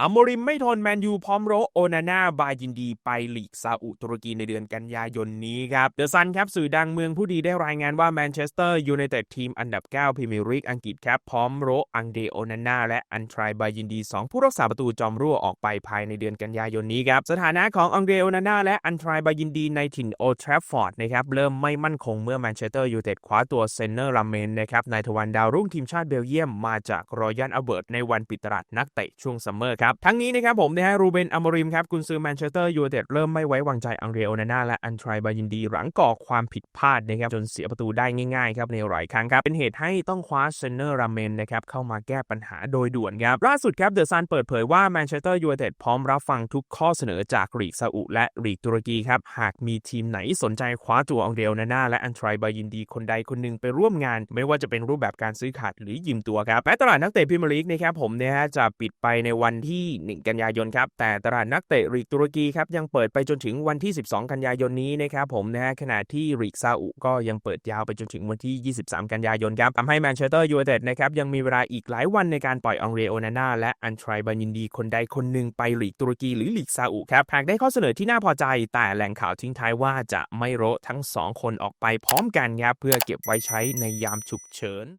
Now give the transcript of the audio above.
อามริมไม่ทนแมนยูพร้อมโรโอนาน่าบายยินดีไปลีกซาอุตุรกีในเดือนกันยายนนี้ครับเดอะซันครับสื่อดังเมืองผู้ดีได้รายงานว่าแมนเชสเตอร์ยูไนเต็ดทีมอันดับ 9พรีเมียร์ลีกอังกฤษครับพร้อมโรอังเดโอนาน่าและอันทรายบายยินดี 2 ผู้รักษาประตูจอมรั่วออกไปภายในเดือนกันยายนนี้ครับสถานะของอังเดโอนาน่าและอันทรายบายยินดีในถิ่นโอทราฟฟอร์ดนะครับเริ่มไม่มั่นคงเมื่อแมนเชสเตอร์ยูไนเต็ดคว้าตัวเซนเนอร์ลาเมนนะครับนายทวันดาวรุ่งทีมชาติเบลเยียมมาจากรอยัลอัลเบิร์ตในวันปิดตลาดนักเตะช่วงซัมเมอร์ครับทั้งนี้นะครับผมนะฮะรูเบนอัมริมครับกุนซือแมนเชสเตอร์ยูไนเต็ดเริ่มไม่ไว้วางใจอังเดโอนาน่าและอันทรายบายินดีหลังก่อความผิดพลาดนะครับจนเสียประตูได้ง่ายๆครับในหลายครั้งครับเป็นเหตุให้ต้องคว้าเซนเนอร์ลาเมนนะครับเข้ามาแก้ปัญหาโดยด่วนครับล่าสุดครับเดอะซันเปิดเผยว่าแมนเชสเตอร์ยูไนเต็ดพร้อมรับฟังทุกข้อเสนอจากลีกซาอุและลีกตุรกีครับหากมีทีมไหนสนใจคว้าตัวอังเดโอนาน่าและอันทรายบายินดีคนใดคนหนึ่งไปร่วมงาน ไม่ว่าจะเป็นรูปแบบการซื้อขาดหรือยืมตัวครับแม้ตลาดนักเตะพรีเมียร์ลีกนะครับผมเนี่ยจะปิดไปในวันที่1 กันยายนครับ แต่ตลาดนักเตะลีกตุรกีครับยังเปิดไปจนถึงวันที่ 12 กันยายนนี้นะครับผมนะฮะขณะที่ลีกซาอุก็ยังเปิดยาวไปจนถึงวันที่ 23 กันยายนครับทำให้แมนเชสเตอร์ยูไนเต็ดนะครับยังมีเวลาอีกหลายวันในการปล่อยองเรโอนาน่าและอันทรายบายินดีคนใดคนหนึ่งไปลีกตุรกีหรือลีกซาอุครับหากได้ข้อเสนอที่น่าพอใจ แต่แหล่งข่าวทิ้งท้ายว่าจะไม่โรทั้งสองคนออกไปพร้อมกันครับเพื่อเก็บไว้ใช้ในยามฉุกเฉิน